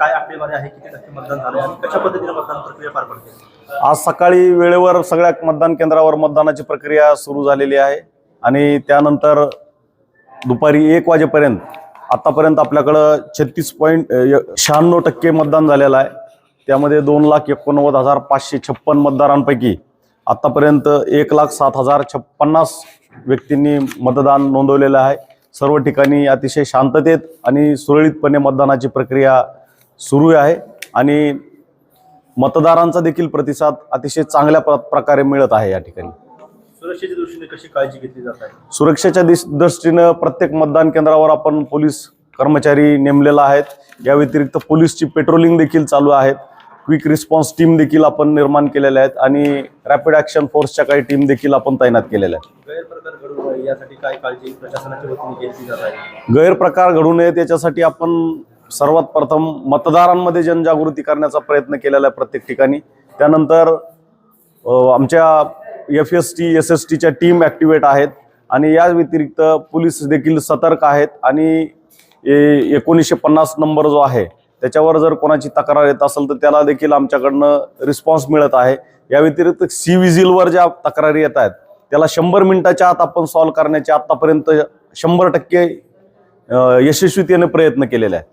काय आकडेवारी आहे? किती टक्के मतदान झालं आणि कशा पद्धतीने मतदान प्रक्रिया पार पडते? आज सकाळी वेळेवर सगळ्या मतदान केंद्रावर मतदानाची प्रक्रिया सुरू झालेली आहे. आणि त्यानंतर दुपारी एक वाजेपर्यंत आतापर्यंत आपल्याकडं छत्तीस पॉईंट शहाण्णव टक्के मतदान झालेलं आहे. त्यामध्ये दोन लाख एकोणनव्वद हजार पाचशे छप्पन मतदारांपैकी आतापर्यंत एक लाख सात हजार छप्पन्नास व्यक्तींनी मतदान नोंदवलेलं आहे. सर्व ठिकाणी अतिशय शांततेत आणि सुरळीतपणे मतदानाची प्रक्रिया सुरू आहे आणि मतदारांचा देखील प्रतिसाद अतिशय चांगल्या प्र- प्रकारे मिळत आहे या ठिकाणी. सुरक्षेच्या दृष्टीने कशी काळजी घेतली जात आहे? सुरक्षेच्या दिस दृष्टीनं प्रत्येक मतदान केंद्रावर आपण पोलीस कर्मचारी नेमलेला आहेत. या व्यतिरिक्त पोलीसची पेट्रोलिंग देखील चालू आहेत. क्विक रिस्पॉन्स टीम देखील आपण निर्माण केलेल्या आहेत आणि रॅपिड ॲक्शन फोर्सच्या काही टीम देखील आपण तैनात केलेल्या आहेत. गैरप्रकार घडू नये यासाठी काय काळजी प्रशासनाच्या वतीने घेतली जात आहे? गैरप्रकार घडू नयेत याच्यासाठी आपण सर्वात प्रथम मतदारांमध्ये जनजागृती करण्याचा प्रयत्न केलेला आहे प्रत्येक ठिकाणी. त्यानंतर आमच्या F S T S S टीच्या टीम ॲक्टिवेट आहेत आणि या व्यतिरिक्त पोलीस देखील सतर्क आहेत आणि ए- एकोणीसशे पन्नास नंबर जो आहे त्याच्यावर जर कोणाची तक्रार येत असेल तर त्याला देखील आमच्याकडनं रिस्पॉन्स मिळत आहे. या व्यतिरिक्त सी विजिलवर ज्या तक्रारी येत आहेत त्याला शंभर मिनिटाच्या आत आपण सॉल्व्ह करण्याचे आत्तापर्यंत शंभर टक्के यशस्वीतेने प्रयत्न केलेले आहे